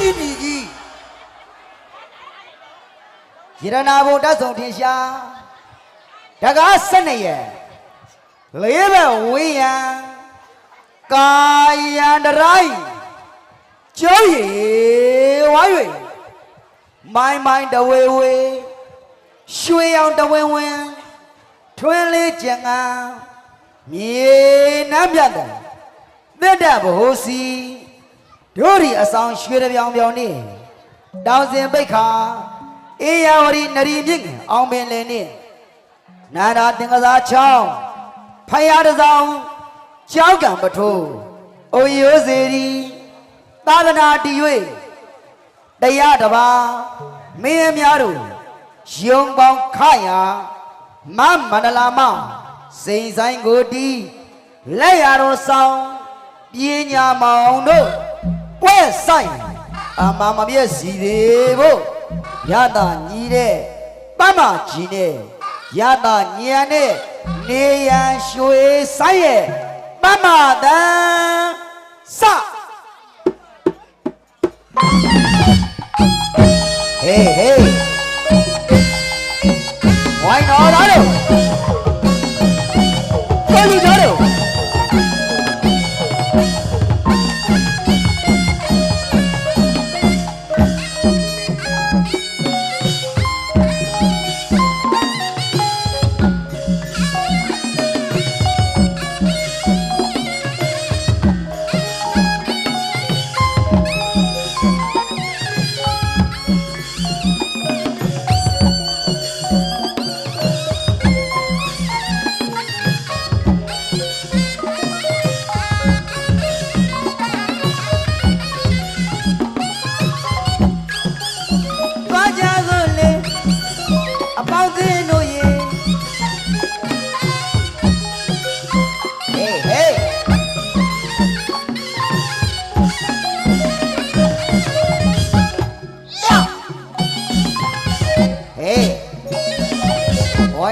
ကြီးပြည်ကြီးရတနာဘုံတက်ဆောင်ထင်ရှားတကား၁၂ရက်လေးဘက်ဝေးရန်ကာယံတရိုင်းကျုံးရီဝါ၍မိုင်းမိုင်းတဝေဝေရွှေရောင်တဝင်းဝင်းထွင်းလေးကြံငါမြေနှမ်းပြတ်တယ်သစ်တဲ့ဘဟိုစီ တို့ဒီအဆောင်ရွှေတပြောင်ပြောင်နေတောင်စင်ပိတ်ခါအေယာဝရီနရီမြင့်အောင်ပင်လင်းနေနာနာတင်ကစားချောင်းဖယားတစောင်းကြောက်ကံပထိုးအိုရိုးစီရီသာသနာတည်၍တရားတစ်ပါးမင်းအများတို့ယုံပေါင်းခရာမမန္တလာမစိန်ဆိုင်ကိုတီးလက်ရတော်ဆောင်ပညာမောင်တို့ ပွဲဆိုင်အမမပြည့်စီသေးဖို့ရတာညီတဲ့ပမကြီးနဲ့ရတာညံတဲ့နေရန်ရွှေဆိုင်ရဲ့ပမတန်စဟေးဟေး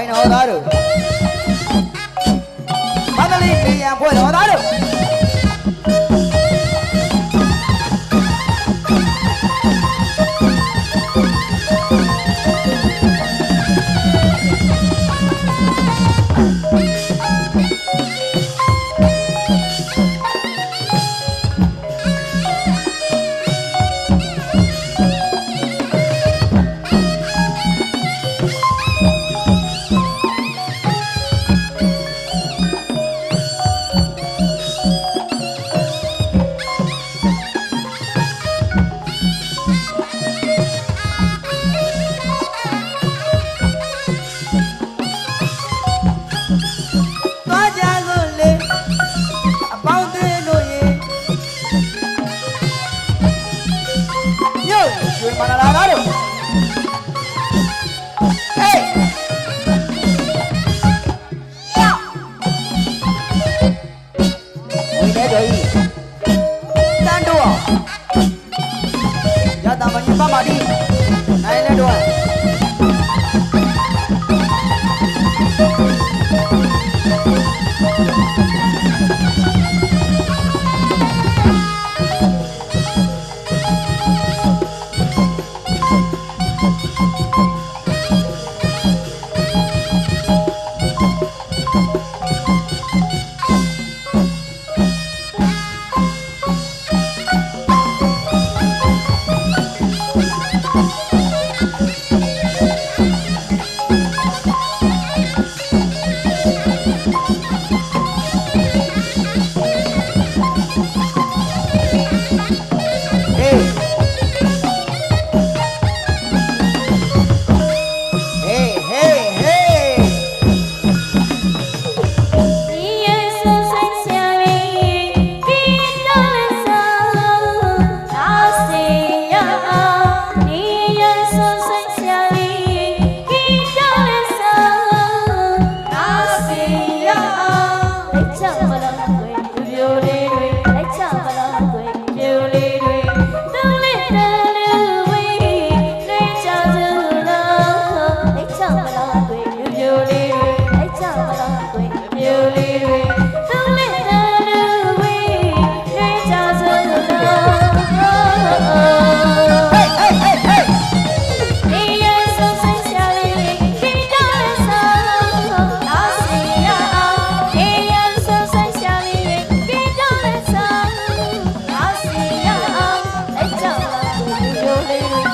I daru. Madali piya boy no daru. Bye.